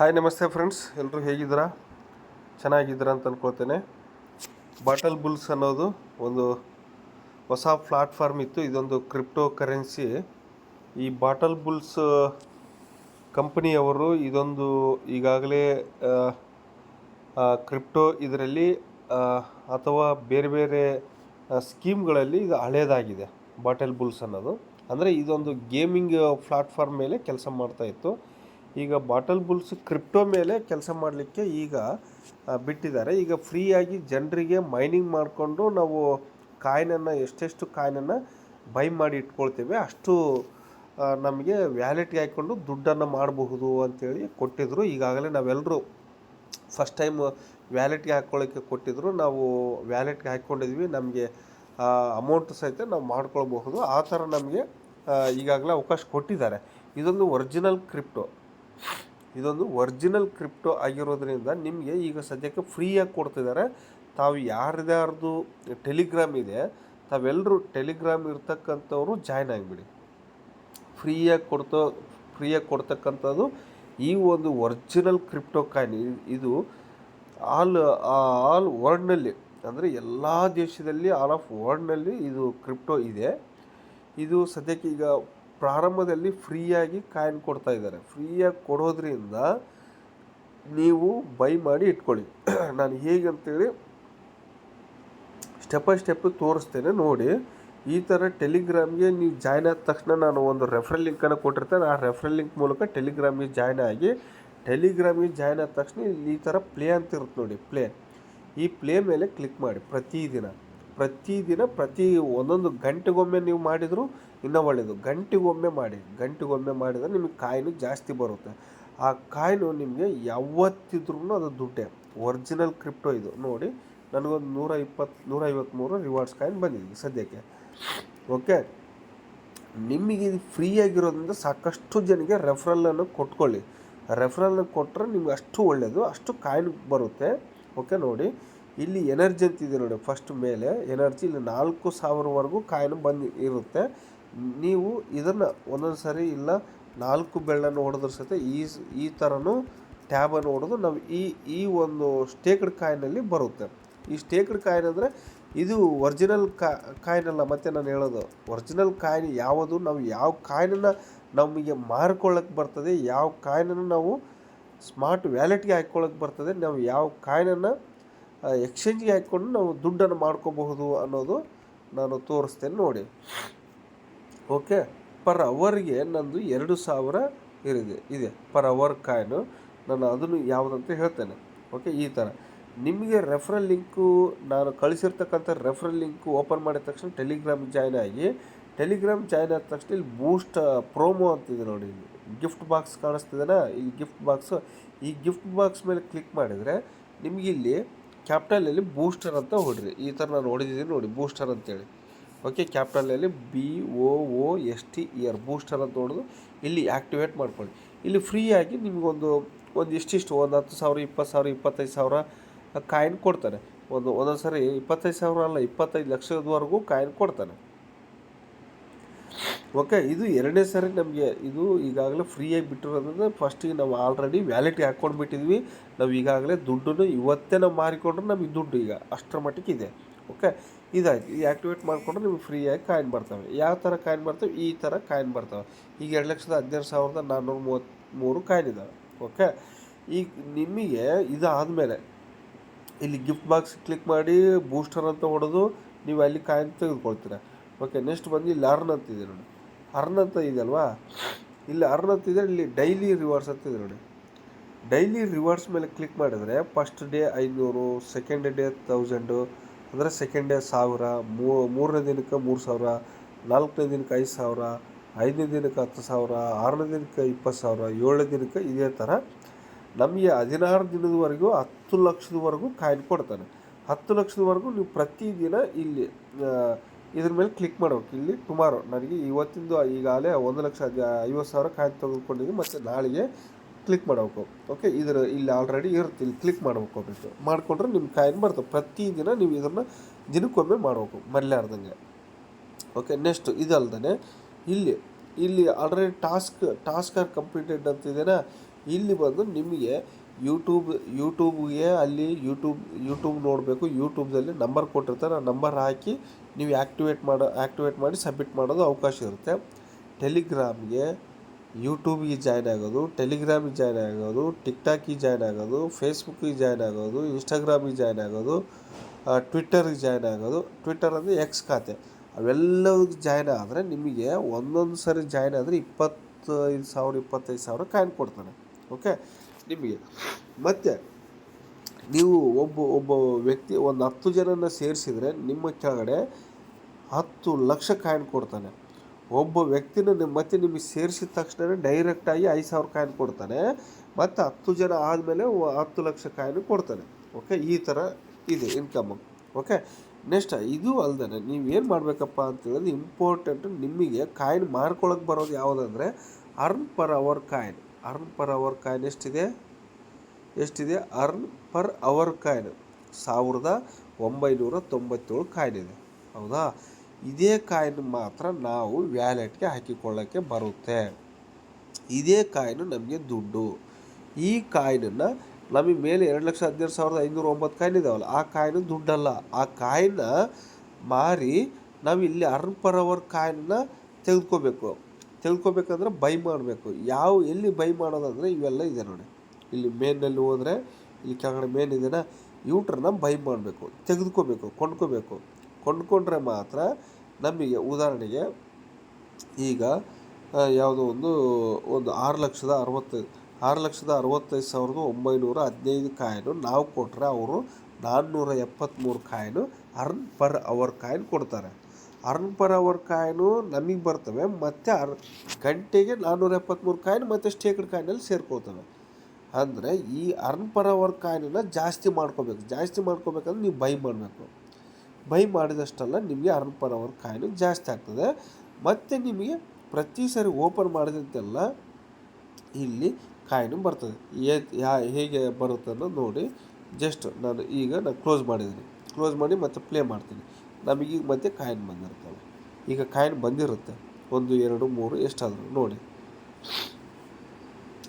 Hi ನಮಸ್ತೆ friends ಎಲ್ಲರೂ ಹೇಗಿದ್ದೀರಾ? ಚೆನ್ನಾಗಿದ್ದೀರಾ ಅಂತ ಅಂದ್ಕೊಳ್ತೇನೆ ಬಾಟಲ್ ಬುಲ್ಸ್ ಅನ್ನೋದು ಒಂದು ಹೊಸ ಪ್ಲಾಟ್ಫಾರ್ಮ್ ಇತ್ತು. ಇದೊಂದು ಕ್ರಿಪ್ಟೋ ಕರೆನ್ಸಿ ಈ ಬಾಟಲ್ ಬುಲ್ಸ್ ಕಂಪನಿಯವರು ಇದೊಂದು ಈಗಾಗಲೇ ಕ್ರಿಪ್ಟೋ ಇದರಲ್ಲಿ ಅಥವಾ ಬೇರೆ ಬೇರೆ ಸ್ಕೀಮ್ಗಳಲ್ಲಿ ಇದು ಹಳೇದಾಗಿದೆ ಬಾಟಲ್ ಬುಲ್ಸ್ ಅನ್ನೋದು. ಅಂದರೆ ಇದೊಂದು ಗೇಮಿಂಗ್ ಪ್ಲಾಟ್ಫಾರ್ಮ್ ಮೇಲೆ ಕೆಲಸ ಮಾಡ್ತಾ ಇತ್ತು. ಈಗ ಬಾಟಲ್ ಬುಲ್ಸ್ ಕ್ರಿಪ್ಟೋ ಮೇಲೆ ಕೆಲಸ ಮಾಡಲಿಕ್ಕೆ ಈಗ ಬಿಟ್ಟಿದ್ದಾರೆ. ಈಗ ಫ್ರೀಯಾಗಿ ಜನರಿಗೆ ಮೈನಿಂಗ್ ಮಾಡಿಕೊಂಡು ನಾವು ಕಾಯಿನನ್ನು, ಎಷ್ಟೆಷ್ಟು ಕಾಯಿನನ್ನು ಬೈ ಮಾಡಿ ಇಟ್ಕೊಳ್ತೇವೆ, ಅಷ್ಟು ನಮಗೆ ವ್ಯಾಲೆಟ್ಗೆ ಹಾಕ್ಕೊಂಡು ದುಡ್ಡನ್ನು ಮಾಡಬಹುದು ಅಂತೇಳಿ ಕೊಟ್ಟಿದ್ದರು ಈಗಾಗಲೇ ನಾವೆಲ್ಲರೂ ಫಸ್ಟ್ ಟೈಮ್ ವ್ಯಾಲೆಟ್ಗೆ ಹಾಕ್ಕೊಳ್ಳೋಕ್ಕೆ ಕೊಟ್ಟಿದ್ದರು ನಾವು ವ್ಯಾಲೆಟ್ಗೆ ಹಾಕ್ಕೊಂಡಿದ್ವಿ ನಮಗೆ ಅಮೌಂಟ್ ಸಹಿತ ನಾವು ಮಾಡ್ಕೊಳ್ಬಹುದು. ಆ ಥರ ನಮಗೆ ಈಗಾಗಲೇ ಅವಕಾಶ ಕೊಟ್ಟಿದ್ದಾರೆ. ಇದೊಂದು ಒರಿಜಿನಲ್ ಕ್ರಿಪ್ಟೋ ಇದೊಂದು ಒರ್ಜಿನಲ್ ಕ್ರಿಪ್ಟೋ ಆಗಿರೋದ್ರಿಂದ ನಿಮಗೆ ಈಗ ಸದ್ಯಕ್ಕೆ ಫ್ರೀಯಾಗಿ ಕೊಡ್ತಿದ್ದಾರೆ. ತಾವು ಯಾರ್ದಾರ್ದು ಟೆಲಿಗ್ರಾಮ್ ಇದೆ ತಾವೆಲ್ಲರೂ ಟೆಲಿಗ್ರಾಮ್ ಇರ್ತಕ್ಕಂಥವ್ರು ಜಾಯ್ನ್ ಆಗಿಬಿಡಿ. ಫ್ರೀಯಾಗಿ ಕೊಡ್ತೋ, ಫ್ರೀಯಾಗಿ ಕೊಡ್ತಕ್ಕಂಥದ್ದು ಈ ಒಂದು ಒರ್ಜಿನಲ್ ಕ್ರಿಪ್ಟೋ ಕಾಯಿನ್. ಇದು ಆಲ್ ಆಲ್ ವರ್ಲ್ಡ್ನಲ್ಲಿ, ಅಂದರೆ ಎಲ್ಲ ದೇಶದಲ್ಲಿ, ಆಲ್ ಆಫ್ ವರ್ಲ್ಡ್ನಲ್ಲಿ ಇದು ಕ್ರಿಪ್ಟೋ ಇದೆ. ಇದು ಸದ್ಯಕ್ಕೆ ಈಗ ಪ್ರಾರಂಭದಲ್ಲಿ ಫ್ರೀಯಾಗಿ ಕಾಯಿನ್ ಕೊಡ್ತಾ ಇದ್ದಾರೆ. ಫ್ರೀಯಾಗಿ ಕೊಡೋದ್ರಿಂದ ನೀವು ಬೈ ಮಾಡಿ ಇಟ್ಕೊಳ್ಳಿ. ನಾನು ಹೇಗೆ ಅಂತೇಳಿ ಸ್ಟೆಪ್ ಬೈ ಸ್ಟೆಪ್ ತೋರಿಸ್ತೇನೆ ನೋಡಿ. ಈ ಥರ ಟೆಲಿಗ್ರಾಮ್ಗೆ ನೀವು ಜಾಯ್ನ್ ಆದ ತಕ್ಷಣ ನಾನು ಒಂದು ರೆಫ್ರಲ್ ಲಿಂಕನ್ನು ಕೊಟ್ಟಿರ್ತೇನೆ. ಆ ರೆಫ್ರಲ್ ಲಿಂಕ್ ಮೂಲಕ ಟೆಲಿಗ್ರಾಮ್ಗೆ ಜಾಯ್ನ್ ಆಗಿ ಟೆಲಿಗ್ರಾಮ್ಗೆ ಜಾಯ್ನ್ ಆದ ತಕ್ಷಣ ಈ ಥರ ಪ್ಲೇ ಅಂತ ಇರುತ್ತೆ ನೋಡಿ ಪ್ಲೇ. ಈ ಪ್ಲೇ ಮೇಲೆ ಕ್ಲಿಕ್ ಮಾಡಿ ಪ್ರತಿದಿನ. ಪ್ರತಿದಿನ ಪ್ರತಿ ಒಂದೊಂದು ಗಂಟೆಗೊಮ್ಮೆ ನೀವು ಮಾಡಿದರೂ ಇನ್ನೂ ಒಳ್ಳೆಯದು ಗಂಟಿಗೊಮ್ಮೆ ಮಾಡಿ, ಗಂಟಿಗೊಮ್ಮೆ ಮಾಡಿದರೆ ನಿಮಗೆ ಕಾಯಿಲು ಜಾಸ್ತಿ ಬರುತ್ತೆ. ಆ ಕಾಯಿನು ನಿಮಗೆ ಯಾವತ್ತಿದ್ರೂ ಅದು ದುಡ್ಡೇ. ಒರಿಜಿನಲ್ ಕ್ರಿಪ್ಟೋ ಇದು. ನೋಡಿ, ನನಗೊಂದು ನೂರ ಇಪ್ಪತ್ತು ನೂರ ಐವತ್ತ್ಮೂರು ರಿವಾರ್ಡ್ಸ್ ಕಾಯಿನ್ ಬಂದಿದೆ ಸದ್ಯಕ್ಕೆ. ಓಕೆ? ನಿಮಗೆ ಇದು ಫ್ರೀ ಆಗಿರೋದ್ರಿಂದ ಸಾಕಷ್ಟು ಜನಕ್ಕೆ ರೆಫ್ರಲನ್ನು ಕೊಟ್ಕೊಳ್ಳಿ. ರೆಫರಲ್ನ ಕೊಟ್ಟರೆ ನಿಮ್ಗೆ ಅಷ್ಟು ಒಳ್ಳೆಯದು ಅಷ್ಟು ಕಾಯಿನ್ ಬರುತ್ತೆ. ಓಕೆ, ನೋಡಿ. ಇಲ್ಲಿ ಎನರ್ಜಿ ಅಂತಿದೆ ನೋಡಿ, ಫಸ್ಟ್ ಮೇಲೆ ಎನರ್ಜಿ, ಇಲ್ಲಿ ನಾಲ್ಕು ಸಾವಿರವರೆಗೂ ಕಾಯಿನ್ ಬಂದು ಇರುತ್ತೆ. ನೀವು ಇದನ್ನು ಒಂದೊಂದು ಸಾರಿ ಇಲ್ಲ ನಾಲ್ಕು ಬೆಳ್ಳನ್ನು ಹೊಡೆದ್ರ ಸಹಿತ ಈ ಈ ಥರನೂ ಟ್ಯಾಬನ್ನು ಹೊಡೆದು ನಾವು ಈ ಈ ಒಂದು ಸ್ಟೇಕ್ಡ್ ಕಾಯಿನಲ್ಲಿ ಬರುತ್ತೆ. ಈ ಸ್ಟೇಕ್ಡ್ ಕಾಯಿನ್ ಅಂದರೆ ಇದು ಒರ್ಜಿನಲ್ ಕಾಯಿನ್ ಅಲ್ಲ, ಮತ್ತೆ ನಾನು ಹೇಳೋದು. ಒರ್ಜಿನಲ್ ಕಾಯಿನ್ ಯಾವುದು, ನಾವು ಯಾವ ಕಾಯಿನನ್ನು ನಮಗೆ ಮಾರ್ಕೊಳ್ಳೋಕೆ ಬರ್ತದೆ, ಯಾವ ಕಾಯಿನನ್ನು ನಾವು ಸ್ಮಾರ್ಟ್ ವ್ಯಾಲೆಟ್ಗೆ ಹಾಕ್ಕೊಳ್ಳೋಕೆ ಬರ್ತದೆ, ನಾವು ಯಾವ ಕಾಯಿನನ್ನು ಎಕ್ಸ್ಚೇಂಜ್ಗೆ ಹಾಕ್ಕೊಂಡು ನಾವು ದುಡ್ಡನ್ನು ಮಾಡ್ಕೋಬಹುದು ಅನ್ನೋದು ನಾನು ತೋರಿಸ್ತೇನೆ ನೋಡಿ. ಓಕೆ? ಪರ್ ಅವರ್ಗೆ ನಂದು ಎರಡು ಸಾವಿರ ಇರಿದೆ, ಇದೆ. ಪರ್ ಅವರ್ ಕಾಯ್ನು ನಾನು ಅದನ್ನು ಯಾವುದಂತ ಹೇಳ್ತೇನೆ. ಓಕೆ? ಈ ಥರ ನಿಮಗೆ ರೆಫರಲ್ ಲಿಂಕು, ನಾನು ಕಳಿಸಿರ್ತಕ್ಕಂಥ ರೆಫರಲ್ ಲಿಂಕು ಓಪನ್ ಮಾಡಿದ ತಕ್ಷಣ ಟೆಲಿಗ್ರಾಮ್ ಜಾಯ್ನ್ ಆಗಿ, ಟೆಲಿಗ್ರಾಮ್ ಜಾಯ್ನ್ ಆದ ತಕ್ಷಣ ಇಲ್ಲಿ ಬೂಸ್ಟ್ ಪ್ರೋಮೋ ಅಂತಿದೆ ನೋಡಿ ಇಲ್ಲಿ. ಗಿಫ್ಟ್ ಬಾಕ್ಸ್ ಕಾಣಿಸ್ತಿದೆನಾ? ಇಲ್ಲಿ ಗಿಫ್ಟ್ ಬಾಕ್ಸು. ಈ ಗಿಫ್ಟ್ ಬಾಕ್ಸ್ ಮೇಲೆ ಕ್ಲಿಕ್ ಮಾಡಿದರೆ ನಿಮಗಿಲ್ಲಿ ಕ್ಯಾಪಿಟಲಲ್ಲಿ ಬೂಸ್ಟರ್ ಅಂತ ಹೊಡ್ರಿ ಈ ಥರ ನಾನು ಹೊಡೆದಿದ್ದೀನಿ ನೋಡಿ, ಬೂಸ್ಟರ್ ಅಂತೇಳಿ. Okay ಕ್ಯಾಪಿಟಲಲ್ಲಿ B O O S T E R booster ಅಂತ ಹೊಡೆದು ಇಲ್ಲಿ ಆ್ಯಕ್ಟಿವೇಟ್ ಮಾಡ್ಕೊಳ್ಳಿ. ಇಲ್ಲಿ ಫ್ರೀಯಾಗಿ ನಿಮಗೊಂದು ಒಂದು ಇಷ್ಟಿಷ್ಟು, ಒಂದು ಹತ್ತು ಸಾವಿರ, ಇಪ್ಪತ್ತು ಸಾವಿರ, ಇಪ್ಪತ್ತೈದು ಸಾವಿರ ಕಾಯಿನ್ ಕೊಡ್ತಾನೆ ಒಂದು, ಒಂದೊಂದು ಸರಿ ಇಪ್ಪತ್ತೈದು ಸಾವಿರ ಅಲ್ಲ, ಇಪ್ಪತ್ತೈದು ಲಕ್ಷದವರೆಗೂ ಕಾಯಿನ್ ಕೊಡ್ತಾನೆ ಓಕೆ ಇದು ಎರಡನೇ ಸಾರಿ ನಮಗೆ, ಇದು ಈಗಾಗಲೇ ಫ್ರೀಯಾಗಿ ಬಿಟ್ಟಿರೋದ್ರಿಂದ ಫಸ್ಟಿಗೆ ನಾವು ಆಲ್ರೆಡಿ ವ್ಯಾಲಿಟಿ ಹಾಕ್ಕೊಂಡು ಬಿಟ್ಟಿದ್ವಿ. ನಾವು ಈಗಾಗಲೇ ದುಡ್ಡನ್ನು ಇವತ್ತೇ ನಾವು ಮಾರಿಕೊಂಡ್ರೆ ನಮಗೆ ದುಡ್ಡು ಈಗ ಅಷ್ಟರ ಮಟ್ಟಿಗೆ ಇದೆ. ಓಕೆ ಇದಾಯ್ತು. ಇದು ಆ್ಯಕ್ಟಿವೇಟ್ ಮಾಡಿಕೊಂಡ್ರೆ ನಿಮ್ಗೆ ಫ್ರೀಯಾಗಿ ಕಾಯಿನ್ ಬರ್ತವೆ. ಯಾವ ಥರ ಕಾಯಿನ್ ಬರ್ತವೆ? ಈ ಥರ ಕಾಯಿನ್ ಬರ್ತವೆ. ಈಗ ಎರಡು ಲಕ್ಷದ ಹದಿನೈದು ಸಾವಿರದ ನಾನ್ನೂರ ಮೂವತ್ತ್ಮೂರು ಕಾಯಿನ್ ಇದ್ದಾವೆ ಓಕೆ ಈಗ ನಿಮಗೆ ಇದಾದಮೇಲೆ ಇಲ್ಲಿ ಗಿಫ್ಟ್ ಬಾಕ್ಸ್ ಕ್ಲಿಕ್ ಮಾಡಿ ಬೂಸ್ಟರ್ ಅಂತ ಹೊಡೆದು ನೀವು ಅಲ್ಲಿ ಕಾಯಿನ್ ತೆಗೆದುಕೊಳ್ತೀರ. ಓಕೆ ನೆಕ್ಸ್ಟ್ ಬಂದು ಇಲ್ಲಿ ಅರ್ನ್ ಅಂತಿದೆ ನೋಡಿ. ಅರ್ನ್ ಅಂತ ಇದೆ ಅಲ್ವಾ? ಇಲ್ಲಿ ಅರ್ನ್ ಅಂತಿದೆ ಇಲ್ಲಿ ಡೈಲಿ ರಿವಾರ್ಡ್ಸ್ ಅಂತಿದೆ ನೋಡಿ. ಡೈಲಿ ರಿವಾರ್ಡ್ಸ್ ಮೇಲೆ ಕ್ಲಿಕ್ ಮಾಡಿದರೆ ಫಸ್ಟ್ ಡೇ ಐನೂರು ಸೆಕೆಂಡ್ ಡೇ ತೌಸಂಡು ಅಂದರೆ ಸೆಕೆಂಡ್ ಡೇ ಸಾವಿರ ಮೂರನೇ ದಿನಕ್ಕೆ ಮೂರು ಸಾವಿರ, ನಾಲ್ಕನೇ ದಿನಕ್ಕೆ ಐದು ಸಾವಿರ, ಐದನೇ ದಿನಕ್ಕೆ ಹತ್ತು ಸಾವಿರ, ಆರನೇ ದಿನಕ್ಕೆ ಇಪ್ಪತ್ತು ಸಾವಿರ, ಏಳನೇ ದಿನಕ್ಕೆ ಇದೇ ಥರ ನಮಗೆ ಹದಿನಾರು ದಿನದವರೆಗೂ ಹತ್ತು ಲಕ್ಷದವರೆಗೂ ಕಾಯಿನ್ ಕೊಡ್ತಾನೆ ಹತ್ತು ಲಕ್ಷದವರೆಗೂ ನೀವು ಪ್ರತಿದಿನ ಇಲ್ಲಿ ಇದ್ರ ಮೇಲೆ ಕ್ಲಿಕ್ ಮಾಡ್ಬೇಕು. ಇಲ್ಲಿ ಟುಮಾರೋ ನನಗೆ ಇವತ್ತಿಂದು ಈಗಾಗಲೇ ಒಂದು ಲಕ್ಷ ಐವತ್ತು ಸಾವಿರ ಕಾಯಿನ್ ತೆಗೆದುಕೊಂಡಿದ್ದೀನಿ. ಮತ್ತು ನಾಳೆಗೆ ಕ್ಲಿಕ್ ಮಾಡಬೇಕು. ಓಕೆ ಇದರ ಇಲ್ಲಿ ಆಲ್ರೆಡಿ ಇರುತ್ತೆ, ಇಲ್ಲಿ ಕ್ಲಿಕ್ ಮಾಡ್ಬೇಕು ಅಂತ ಮಾಡಿಕೊಂಡ್ರೆ ನಿಮ್ಮ ಕಾಯಿನ್ ಪ್ರತಿ ಪ್ರತಿದಿನ ನೀವು ಇದನ್ನು ದಿನಕ್ಕೊಮ್ಮೆ ಮಾಡಬೇಕು ಮರಲಾರ್ದಂಗೆ ಓಕೆ ನೆಕ್ಸ್ಟ್ ಇದಲ್ದೇ ಇಲ್ಲಿ ಇಲ್ಲಿ already task task are completed ಅಂತಿದೆನಾ? ಇಲ್ಲಿ ಬಂದು ನಿಮಗೆ ಯೂಟ್ಯೂಬ್ ಯೂಟ್ಯೂಬ್ಗೆ ಅಲ್ಲಿ ಯೂಟ್ಯೂಬ್ ಯೂಟ್ಯೂಬ್ ನೋಡಬೇಕು ಯೂಟ್ಯೂಬ್ದಲ್ಲಿ ನಂಬರ್ ಕೊಟ್ಟಿರ್ತಾರೆ, ಆ ನಂಬರ್ ಹಾಕಿ ನೀವು ಆ್ಯಕ್ಟಿವೇಟ್ ಮಾಡೋ ಆ್ಯಕ್ಟಿವೇಟ್ ಮಾಡಿ ಸಬ್ಮಿಟ್ ಮಾಡೋದು ಅವಕಾಶ ಇರುತ್ತೆ. ಟೆಲಿಗ್ರಾಮ್ಗೆ ಯೂಟ್ಯೂಬಿಗೆ ಜಾಯ್ನ್ ಆಗೋದು, ಟೆಲಿಗ್ರಾಮಿಗೆ ಜಾಯ್ನ್ ಆಗೋದು, ಟಿಕ್ಟಾಕಿಗೆ ಜಾಯ್ನ್ ಆಗೋದು, ಫೇಸ್ಬುಕ್ಕಿಗೆ ಜಾಯ್ನ್ ಆಗೋದು, ಇನ್ಸ್ಟಾಗ್ರಾಮಿಗೆ ಜಾಯ್ನ್ ಆಗೋದು ಟ್ವಿಟ್ಟರ್ಗೆ ಜಾಯ್ನ್ ಆಗೋದು. ಟ್ವಿಟ್ಟರ್ ಅಂದರೆ ಎಕ್ಸ್ ಖಾತೆ. ಅವೆಲ್ಲದಕ್ಕೆ ಜಾಯ್ನ್ ಆದರೆ ನಿಮಗೆ ಒಂದೊಂದು ಸರಿ ಜಾಯ್ನ್ ಆದರೆ ಇಪ್ಪತ್ತೈದು ಸಾವಿರ ಇಪ್ಪತ್ತೈದು ಸಾವಿರ ಕಾಯಿನ್ ಕೊಡ್ತಾನೆ ಓಕೆ ನಿಮಗೆ. ಮತ್ತು, ನೀವು ಒಬ್ಬ ಒಬ್ಬ ವ್ಯಕ್ತಿ ಒಂದು ಹತ್ತು ಜನನ ಸೇರಿಸಿದರೆ ನಿಮ್ಮ ಕೆಳಗಡೆ ಹತ್ತು ಲಕ್ಷ ಕಾಯಿನ್ ಕೊಡ್ತಾನೆ. ಒಬ್ಬ ವ್ಯಕ್ತಿನ ಮತ್ತೆ ನಿಮಗೆ ಸೇರಿಸಿದ ತಕ್ಷಣ ಡೈರೆಕ್ಟಾಗಿ ಐದು ಸಾವಿರ ಕಾಯಿನ್ ಕೊಡ್ತಾನೆ. ಮತ್ತು ಹತ್ತು ಜನ ಆದಮೇಲೆ ಹತ್ತು ಲಕ್ಷ ಕಾಯಿನ್ ಕೊಡ್ತಾನೆ. ಓಕೆ ಈ ಥರ ಇದೆ ಇನ್ಕಮ್ ಓಕೆ ನೆಕ್ಸ್ಟ್ ಇದು ಅಲ್ದೇ ನೀವೇನು ಮಾಡಬೇಕಪ್ಪ ಅಂತೇಳಿದ್ರೆ ಇಂಪಾರ್ಟೆಂಟ್ ನಿಮಗೆ ಕಾಯಿನ್ ಮಾರ್ಕೊಳಕ್ಕೆ ಬರೋದು ಯಾವುದಂದರೆ earn per hour coin. Earn per hour coin ಎಷ್ಟಿದೆ? ಎಷ್ಟಿದೆ? Earn per hour coin. ಸಾವಿರದ ಒಂಬೈನೂರ ತೊಂಬತ್ತೇಳು ಕಾಯಿನ್ ಇದೆ. ಹೌದಾ? ಇದೇ ಕಾಯಿನ್ ಮಾತ್ರ ನಾವು ವ್ಯಾಲೆಟ್ಗೆ ಹಾಕಿಕೊಳ್ಳೋಕ್ಕೆ ಬರುತ್ತೆ. ಇದೇ ಕಾಯಿನ್ ನಮಗೆ ದುಡ್ಡು. ಈ ಕಾಯಿನನ್ನು ನಮಗೆ ಮೇಲೆ ಎರಡು ಲಕ್ಷ ಹದಿನೇಳು ಸಾವಿರದ ಐನೂರ ಒಂಬತ್ತು ಕಾಯಿನ್ ಇದಾವಲ್ಲ, ಆ ಕಾಯಿನ್ ದುಡ್ಡಲ್ಲ. ಆ ಕಾಯಿನ್ನ ಮಾರಿ ನಾವು ಇಲ್ಲಿ ಅರ್ನ್ ಪರ್ ಅವರ್ ಕಾಯಿನ್ನ ತೆಗೆದುಕೋಬೇಕು. ತೆಗೆದುಕೋಬೇಕಂದ್ರೆ ಬೈ ಮಾಡಬೇಕು. ಯಾವ, ಎಲ್ಲಿ ಬೈ ಮಾಡೋದಂದರೆ ಇವೆಲ್ಲ ಇದೆ ನೋಡಿ. ಇಲ್ಲಿ ಮೇನಲ್ಲಿ ಹೋದರೆ, ಇಲ್ಲಿ ಕೆಳಗಡೆ ಮೇನ್ ಇದೆಯಾ ಯೂಟ್ರನ್ನ ಬೈ ಮಾಡಬೇಕು. ತೆಗೆದುಕೋಬೇಕು, ಕೊಂಡ್ಕೋಬೇಕು. ಕೊಂಡ್ಕೊಂಡ್ರೆ ಮಾತ್ರ ನಮಗೆ, ಉದಾಹರಣೆಗೆ ಈಗ ಯಾವುದೋ ಒಂದು ಒಂದು ಆರು ಲಕ್ಷದ ಅರವತ್ತೈದು ಆರು ಲಕ್ಷದ ಅರವತ್ತೈದು ಸಾವಿರದ ಒಂಬೈನೂರ ಹದಿನೈದು ಕಾಯಿನು ನಾವು ಕೊಟ್ಟರೆ ಅವರು ನಾನ್ನೂರ ಎಪ್ಪತ್ತ್ಮೂರು coin earn per hour coin ಕೊಡ್ತಾರೆ. ಅರ್ನ್ ಪರ್ ಅವರ್ ಕಾಯಿನು ನಮಗೆ ಬರ್ತವೆ, ಮತ್ತು ಅರ್, ಗಂಟೆಗೆ ನಾನ್ನೂರ ಎಪ್ಪತ್ತ್ಮೂರು ಕಾಯಿನ್ ಮತ್ತು ಸ್ಟೇಕ್ಡ್ ಕಾಯಿನಲ್ಲಿ ಸೇರ್ಕೋತವೆ ಅಂದರೆ ಈ ಅರ್ನ್ ಪರ್ ಅವರ್ ಕಾಯಿನನ್ನು ಜಾಸ್ತಿ ಮಾಡ್ಕೋಬೇಕು, ಜಾಸ್ತಿ ಮಾಡ್ಕೋಬೇಕಂದ್ರೆ ನೀವು ಬೈ ಮಾಡಬೇಕು. ಬೈ ಮಾಡಿದಷ್ಟಲ್ಲ ನಿಮಗೆ ಅರ್ನ್ ಪರ್ ಅವರ್ ಕಾಯಿನು ಜಾಸ್ತಿ ಆಗ್ತದೆ. ಮತ್ತು ನಿಮಗೆ ಪ್ರತಿ ಸರಿ ಓಪನ್ ಮಾಡಿದಂತೆಲ್ಲ ಇಲ್ಲಿ ಕಾಯಿನು ಬರ್ತದೆ. ಯಾ, ಹೇಗೆ ಬರುತ್ತೆ ಅನ್ನೋದು ನೋಡಿ. ಜಸ್ಟ್ ನಾನು ಈಗ ನಾನು ಕ್ಲೋಸ್ ಮಾಡಿದ್ದೀನಿ. ಕ್ಲೋಸ್ ಮಾಡಿ ಮತ್ತೆ ಪ್ಲೇ ಮಾಡ್ತೀನಿ. ನಮಗೀಗ ಮತ್ತೆ ಕಾಯಿನ್ ಬಂದಿರ್ತವೆ ಈಗ ಕಾಯಿನ್ ಬಂದಿರುತ್ತೆ. ಒಂದು, ಎರಡು, ಮೂರು, ಎಷ್ಟಾದರೂ ನೋಡಿ.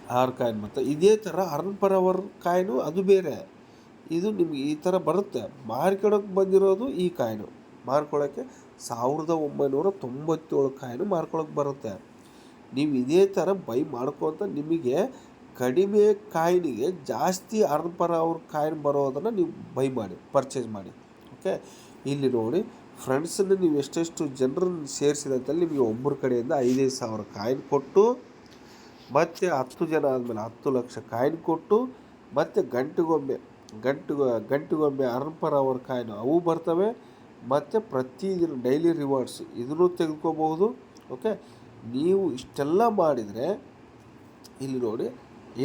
ಆರು ಕಾಯಿನ್ ಮತ್ತು. ಇದೇ ಥರ ಅರ್ನ್ ಪರ್ ಅವರ್ ಕಾಯಿನು ಅದು ಬೇರೆ. ಇದು ನಿಮ್ಗೆ ಈ ಥರ ಬರುತ್ತೆ. ಮಾರ್ಕೊಳಕ್ಕೆ ಬಂದಿರೋದು ಈ ಕಾಯಿನು. ಮಾರ್ಕೊಳ್ಳೋಕ್ಕೆ ಸಾವಿರದ ಒಂಬೈನೂರ ತೊಂಬತ್ತೇಳು ಕಾಯಿನು ಮಾರ್ಕೊಳಕ್ಕೆ ಬರುತ್ತೆ. ನೀವು ಇದೇ ಥರ ಬೈ ಮಾಡ್ಕೊತ ನಿಮಗೆ ಕಡಿಮೆ ಕಾಯಿನಿಗೆ ಜಾಸ್ತಿ ಅರ್ಧ ಪರ ಅವ್ರ ಕಾಯಿನ್ ಬರೋದನ್ನು ನೀವು ಬೈ ಮಾಡಿ, ಪರ್ಚೇಸ್ ಮಾಡಿ. ಓಕೆ? ಇಲ್ಲಿ ನೋಡಿ, ಫ್ರೆಂಡ್ಸನ್ನು ನೀವು ಎಷ್ಟೆಷ್ಟು ಜನರನ್ನು ಸೇರಿಸಿದಂತಲ್ಲಿ ನಿಮಗೆ ಒಬ್ಬರ ಕಡೆಯಿಂದ ಐದೈದು ಸಾವಿರ ಕಾಯಿನ್ ಕೊಟ್ಟು, ಮತ್ತು ಹತ್ತು ಜನ ಆದಮೇಲೆ ಹತ್ತು ಲಕ್ಷ ಕಾಯಿನ್ ಕೊಟ್ಟು, ಮತ್ತು ಗಂಟೆಗೊಮ್ಮೆ ಗಂಟೆಗೆ ಗಂಟೆಗೊಮ್ಮೆ ಅರ್ನ್ ಪರ್ ಅವರ್ ಕಾಯಿನ್. ಅವು ಬರ್ತವೆ, ಮತ್ತು ಪ್ರತಿದಿನ ಡೈಲಿ ರಿವಾರ್ಡ್ಸ್ ಇದನ್ನು ತೆಗೆದುಕೋಬಹುದು ಓಕೆ ನೀವು ಇಷ್ಟೆಲ್ಲ ಮಾಡಿದರೆ, ಇಲ್ಲಿ ನೋಡಿ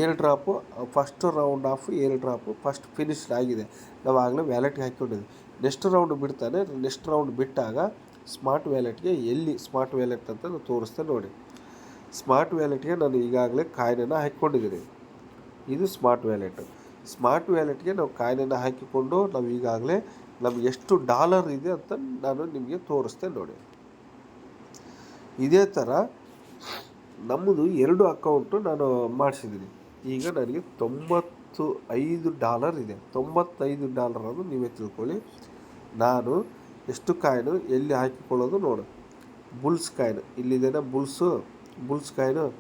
airdrop first round of airdrop first finished ಆಗಿದೆ. ನಾವು ಆಗಲೇ ವ್ಯಾಲೆಟ್ಗೆ ಹಾಕ್ಕೊಂಡಿದ್ವಿ. ನೆಕ್ಸ್ಟ್ ರೌಂಡ್ ಬಿಡ್ತಾನೆ ನೆಕ್ಸ್ಟ್ ರೌಂಡ್ ಬಿಟ್ಟಾಗ ಸ್ಮಾರ್ಟ್ ವ್ಯಾಲೆಟ್ಗೆ ಎಲ್ಲಿ ಸ್ಮಾರ್ಟ್ ವ್ಯಾಲೆಟ್ ಅಂತ ನಾನು ತೋರಿಸ್ತೇನೆ ನೋಡಿ. ಸ್ಮಾರ್ಟ್ ವ್ಯಾಲೆಟ್ಗೆ ನಾನು ಈಗಾಗಲೇ ಕಾಯಿನನ್ನು ಹಾಕ್ಕೊಂಡಿದ್ದೀನಿ. ಇದು ಸ್ಮಾರ್ಟ್ ವ್ಯಾಲೆಟ್ ಸ್ಮಾರ್ಟ್ ವ್ಯಾಲೆಟ್ಗೆ ನಾವು ಕಾಯಿನನ್ನು ಹಾಕಿಕೊಂಡು ನಾವು ಈಗಾಗಲೇ ನಮ್ಗೆ ಎಷ್ಟು ಡಾಲರ್ ಇದೆ ಅಂತ ನಾನು ನಿಮಗೆ ತೋರಿಸ್ತೇನೆ ನೋಡಿ. ಇದೇ ಥರ ನಮ್ಮದು ಎರಡು ಅಕೌಂಟು ನಾನು ಮಾಡಿಸಿದ್ದೀನಿ. ಈಗ ನನಗೆ ತೊಂಬತ್ತು ಐದು ಡಾಲರ್ ಇದೆ. ತೊಂಬತ್ತೈದು ಡಾಲರ್ ಅನ್ನು ನೀವೇ ತಿಳ್ಕೊಳ್ಳಿ. ನಾನು ಎಷ್ಟು ಕಾಯಿನು ಎಲ್ಲಿ ಹಾಕಿಕೊಳ್ಳೋದು ನೋಡು. Bulls coin. ಇಲ್ಲಿದೆನಾ bulls? Bulls coin.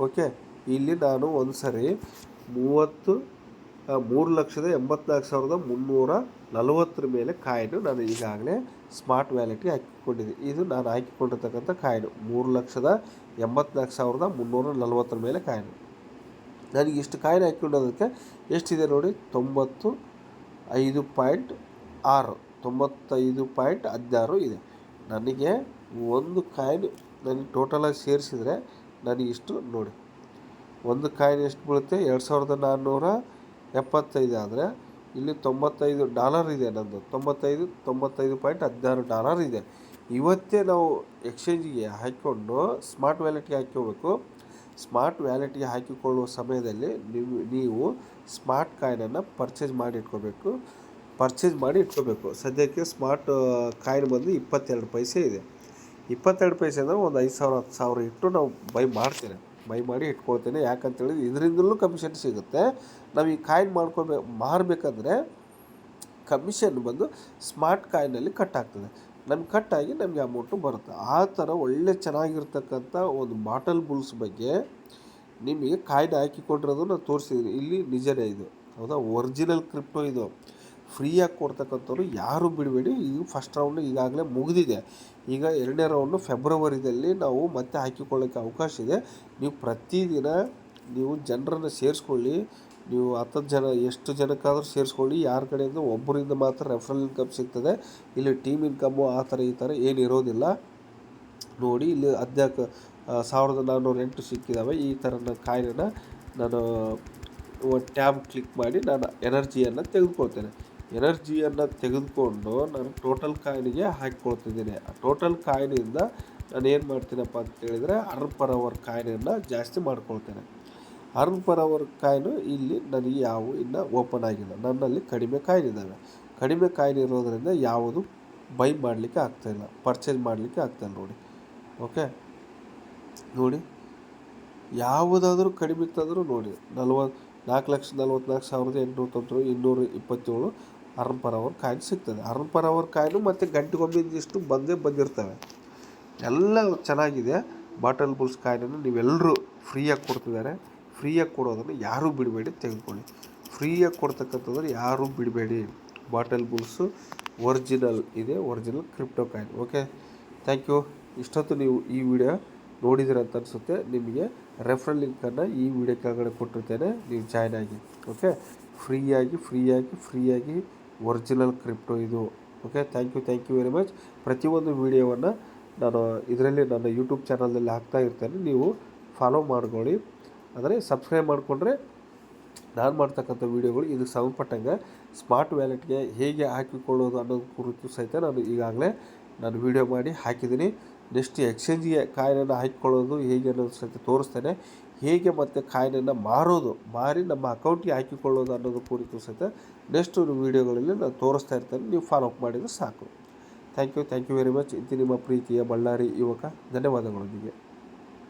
Okay. ಇಲ್ಲಿ ನಾನು ಒಂದು ಸರಿ ಮೂವತ್ತು ಮೂರು ಲಕ್ಷದ ಎಂಬತ್ನಾಲ್ಕು ಸಾವಿರದ ಮುನ್ನೂರ ನಲವತ್ತರ ಮೇಲೆ ಕಾಯಿನು ನಾನು ಈಗಾಗಲೇ ಸ್ಮಾರ್ಟ್ ವ್ಯಾಲೆಟ್ಗೆ ಹಾಕಿಕೊಂಡಿದ್ದೆ ಇದು ನಾನು ಹಾಕಿಕೊಂಡಿರ್ತಕ್ಕಂಥ ಕಾಯಿನು. ಮೂರು ಲಕ್ಷದ ಎಂಬತ್ನಾಲ್ಕು ಸಾವಿರದ ಮುನ್ನೂರ ನಲವತ್ತರ ಮೇಲೆ ಕಾಯಿನು. ನನಗೆ ಇಷ್ಟು ಕಾಯಿನ್ ಹಾಕಿಕೊಳ್ಳೋದಕ್ಕೆ ಎಷ್ಟಿದೆ ನೋಡಿ? ತೊಂಬತ್ತು ಐದು ಪಾಯಿಂಟ್ ಆರು. ತೊಂಬತ್ತೈದು ಪಾಯಿಂಟ್ ಹದಿನಾರು ಇದೆ. ನನಗೆ ಒಂದು ಕಾಯಿನ್ ನನಗೆ ಟೋಟಲಾಗಿ ಸೇರಿಸಿದರೆ ನನಗೆ ಇಷ್ಟು ನೋಡಿ. ಒಂದು ಕಾಯಿನ್ ಎಷ್ಟು ಬೀಳುತ್ತೆ? ಎರಡು ಸಾವಿರದ ನಾನ್ನೂರ ಎಪ್ಪತ್ತೈದು ಆದರೆ ಇಲ್ಲಿ ತೊಂಬತ್ತೈದು ಡಾಲರ್ ಇದೆ ನಂದು. ತೊಂಬತ್ತೈದು ತೊಂಬತ್ತೈದು ಪಾಯಿಂಟ್ ಹದಿನಾರು ಡಾಲರ್ ಇದೆ. ಇವತ್ತೇ ನಾವು ಎಕ್ಸ್ಚೇಂಜಿಗೆ ಹಾಕಿಕೊಂಡು ಸ್ಮಾರ್ಟ್ ವ್ಯಾಲೆಟ್ಗೆ ಹಾಕ್ಕೋಬೇಕು ಸ್ಮಾರ್ಟ್ ವ್ಯಾಲೆಟ್ಗೆ ಹಾಕಿಕೊಳ್ಳುವ ಸಮಯದಲ್ಲಿ ನೀವು ನೀವು ಸ್ಮಾರ್ಟ್ ಕಾಯಿನನ್ನು ಪರ್ಚೇಸ್ ಮಾಡಿ ಇಟ್ಕೋಬೇಕು. ಪರ್ಚೇಸ್ ಮಾಡಿ ಇಟ್ಕೋಬೇಕು. ಸದ್ಯಕ್ಕೆ ಸ್ಮಾರ್ಟ್ ಕಾಯಿನ್ ಬಂದು ಇಪ್ಪತ್ತೆರಡು ಪೈಸೆ ಇದೆ. ಇಪ್ಪತ್ತೆರಡು ಪೈಸೆ ಅಂದರೆ ಒಂದು ಐದು ಸಾವಿರ, ಹತ್ತು ಸಾವಿರ ಇಟ್ಟು ನಾವು ಬೈ ಮಾಡ್ತೇನೆ ಬೈ ಮಾಡಿ ಇಟ್ಕೊಳ್ತೇನೆ. ಯಾಕಂತೇಳಿದ್ರೆ ಇದರಿಂದಲೂ ಕಮಿಷನ್ ಸಿಗುತ್ತೆ. ನಾವು ಈ ಕಾಯಿನ್ ಮಾಡ್ಕೊಬೇ, ಮಾರಬೇಕಂದ್ರೆ ಕಮಿಷನ್ ಬಂದು ಸ್ಮಾರ್ಟ್ ಕಾಯಿನಲ್ಲಿ ಕಟ್ ಆಗ್ತದೆ. ನಮ್ಗೆ ಕಟ್ಟಾಗಿ ನಮಗೆ ಅಮೌಂಟು ಬರುತ್ತೆ. ಆ ಥರ ಒಳ್ಳೆ ಚೆನ್ನಾಗಿರ್ತಕ್ಕಂಥ ಒಂದು ಬಾಟಲ್ ಬುಲ್ಸ್ ಬಗ್ಗೆ ನಿಮಗೆ ಕಾಯಿನ್ ಹಾಕಿಕೊಂಡಿರೋದು ನಾನು ತೋರಿಸಿದ್ದೀನಿ ಇಲ್ಲಿ ನಿಜನೇ ಇದು. ಹೌದಾ? ಒರಿಜಿನಲ್ ಕ್ರಿಪ್ಟೋ ಇದು. ಫ್ರೀಯಾಗಿ ಕೊಡ್ತಕ್ಕಂಥವ್ರು ಯಾರು ಬಿಡಬೇಡಿ. ಈಗ ಫಸ್ಟ್ ರೌಂಡ್ ಈಗಾಗಲೇ ಮುಗಿದಿದೆ. ಈಗ ಎರಡನೇ ರೌಂಡು ಫೆಬ್ರವರಿದಲ್ಲಿ ನಾವು ಮತ್ತೆ ಹಾಕಿಕೊಳ್ಳೋಕ್ಕೆ ಅವಕಾಶ ಇದೆ. ನೀವು ಪ್ರತಿದಿನ ನೀವು ಜನರನ್ನು ಸೇರಿಸ್ಕೊಳ್ಳಿ. ನೀವು ಹತ್ತತ್ತು ಜನ, ಎಷ್ಟು ಜನಕ್ಕಾದರೂ ಸೇರಿಸ್ಕೊಳ್ಳಿ. ಯಾರ ಕಡೆಯಿಂದ ಒಬ್ಬರಿಂದ ಮಾತ್ರ ರೆಫರಲ್ ಇನ್ಕಮ್ ಸಿಗ್ತದೆ. ಇಲ್ಲಿ ಟೀಮ್ ಇನ್ಕಮ್ಮು ಆ ಥರ ಈ ಥರ ಏನು ಇರೋದಿಲ್ಲ. ನೋಡಿ, ಇಲ್ಲಿ ಹದಿನಾಲ್ಕು ಸಾವಿರದ ನಾನ್ನೂರ ಎಂಟು ಸಿಕ್ಕಿದ್ದಾವೆ ಈ ಥರ ನಾನು ಕಾಯಿನ ನಾನು ಟ್ಯಾಬ್ ಕ್ಲಿಕ್ ಮಾಡಿ ನಾನು ಎನರ್ಜಿಯನ್ನು ತೆಗೆದುಕೊಳ್ತೇನೆ. ಎನರ್ಜಿಯನ್ನು ತೆಗೆದುಕೊಂಡು ನಾನು ಟೋಟಲ್ ಕಾಯಿನಿಗೆ ಹಾಕಿಕೊಳ್ತಿದ್ದೀನಿ. ಆ ಟೋಟಲ್ ಕಾಯಿನಿಂದ ನಾನು ಏನು ಮಾಡ್ತೀನಪ್ಪ ಅಂತ ಹೇಳಿದರೆ ಅರ್ನ್ ಪರ್ ಅವರ್ ಕಾಯಿನನ್ನು ಜಾಸ್ತಿ ಮಾಡ್ಕೊಳ್ತೇನೆ. ಅರ್ನ್ ಪರ್ ಅವರ್ ಕಾಯಿನು ಇಲ್ಲಿ ನನಗೆ ಯಾವ ಇನ್ನೂ ಓಪನ್ ಆಗಿಲ್ಲ. ನನ್ನಲ್ಲಿ ಕಡಿಮೆ ಕಾಯಿನ್ ಇದ್ದಾವೆ. ಕಡಿಮೆ ಕಾಯಿನ್ ಇರೋದರಿಂದ ಯಾವುದು ಬೈ ಮಾಡಲಿಕ್ಕೆ ಆಗ್ತಾಯಿಲ್ಲ ಪರ್ಚೇಸ್ ಮಾಡಲಿಕ್ಕೆ ಆಗ್ತಾಯಿಲ್ಲ ನೋಡಿ. ಓಕೆ? ನೋಡಿ. ಯಾವುದಾದ್ರೂ ಕಡಿಮೆ ಇತ್ತಂದ್ರೂ ನೋಡಿ. ನಲ್ವತ್ತು ನಾಲ್ಕು ಲಕ್ಷ, ನಲ್ವತ್ನಾಲ್ಕು ಸಾವಿರದ ಎಂಟುನೂರ ತೊಂಬತ್ತು ಇನ್ನೂರ ಇಪ್ಪತ್ತೇಳು ಅರ್ನ್ ಪರ್ ಅವರ್ ಕಾಯಿನ್ ಸಿಗ್ತದೆ. ಅರ್ನ್ ಪರ್ ಅವರ್ ಕಾಯಿನು ಮತ್ತು ಗಂಟೆಗೊಮ್ಮೆ ಇಷ್ಟು ಬಂದೇ ಬಂದಿರ್ತವೆ. ಎಲ್ಲ ಚೆನ್ನಾಗಿದೆ. ಬಾಟಲ್ ಬುಲ್ಸ್ ಕಾಯಿನನ್ನು ನೀವೆಲ್ಲರೂ ಫ್ರೀಯಾಗಿ ಕೊಡ್ತಿದ್ದಾರೆ. ಫ್ರೀಯಾಗಿ ಕೊಡೋದನ್ನು ಯಾರೂ ಬಿಡಬೇಡಿ ತೆಗೆದುಕೊಳ್ಳಿ. ಫ್ರೀಯಾಗಿ ಕೊಡ್ತಕ್ಕಂಥದ್ದನ್ನು ಯಾರೂ ಬಿಡಬೇಡಿ. ಬಾಟಲ್ ಬುಲ್ಸು ಒರಿಜಿನಲ್ ಇದೆ. Original crypto coin. Okay? Thank you. ಇಷ್ಟೊತ್ತು ನೀವು ಈ ವಿಡಿಯೋ ನೋಡಿದಿರ ಅಂತ ಅನಿಸುತ್ತೆ. ನಿಮಗೆ ರೆಫ್ರಲ್ ಲಿಂಕನ್ನು ಈ ವಿಡಿಯೋ ಕೆಳಗಡೆ ಕೊಟ್ಟಿರ್ತೇನೆ. ನೀವು ಜಾಯ್ನ್ ಆಗಿ ಓಕೆ ಫ್ರೀಯಾಗಿ ಫ್ರೀಯಾಗಿ ಫ್ರೀಯಾಗಿ ಒರಿಜಿನಲ್ ಕ್ರಿಪ್ಟೋ ಇದು okay thank you thank you very much ಪ್ರತಿಯೊಂದು ವಿಡಿಯೋವನ್ನು ನಾನು ಇದರಲ್ಲಿ ನನ್ನ ಯೂಟ್ಯೂಬ್ ಚಾನಲ್ನಲ್ಲಿ ಹಾಕ್ತಾ ಇರ್ತೇನೆ. ನೀವು ಫಾಲೋ ಮಾಡ್ಕೊಳ್ಳಿ. ಅಂದರೆ ಸಬ್ಸ್ಕ್ರೈಬ್ ಮಾಡಿಕೊಂಡ್ರೆ ನಾನು ಮಾಡ್ತಕ್ಕಂಥ ವೀಡಿಯೋಗಳು ಇದಕ್ಕೆ ಸಂಬಂಧಪಟ್ಟಂಗೆ ಸ್ಮಾರ್ಟ್ ವ್ಯಾಲೆಟ್ಗೆ ಹೇಗೆ ಹಾಕಿಕೊಳ್ಳೋದು ಅನ್ನೋದು ಕುರಿತು ಸಹಿತ ನಾನು ಈಗಾಗಲೇ ನಾನು ವೀಡಿಯೋ ಮಾಡಿ ಹಾಕಿದ್ದೀನಿ. ನೆಕ್ಸ್ಟ್ ಎಕ್ಸ್ಚೇಂಜಿಗೆ ಕಾಯಿನನ್ನು ಹಾಕಿಕೊಳ್ಳೋದು ಹೇಗೆ ಅನ್ನೋದು ಸಹಿತ ತೋರಿಸ್ತೇನೆ. ಹೇಗೆ ಮತ್ತು ಕಾಯಿನನ್ನು ಮಾರೋದು, ಮಾರಿ ನಮ್ಮ ಅಕೌಂಟಿಗೆ ಹಾಕಿಕೊಳ್ಳೋದು ಅನ್ನೋದು ಕುರಿತು ಸಹಿತ ನೆಕ್ಸ್ಟ್ ವೀಡಿಯೋಗಳಲ್ಲಿ ನಾನು ತೋರಿಸ್ತಾ ಇರ್ತೇನೆ. ನೀವು ಫಾಲೋ ಅಪ್ ಮಾಡಿದರೆ ಸಾಕು. Thank you thank you very much ಇದು ನಿಮ್ಮ ಪ್ರೀತಿಯ ಬಳ್ಳಾರಿ ಯುವಕ ಧನ್ಯವಾದಗಳೊಂದಿಗೆ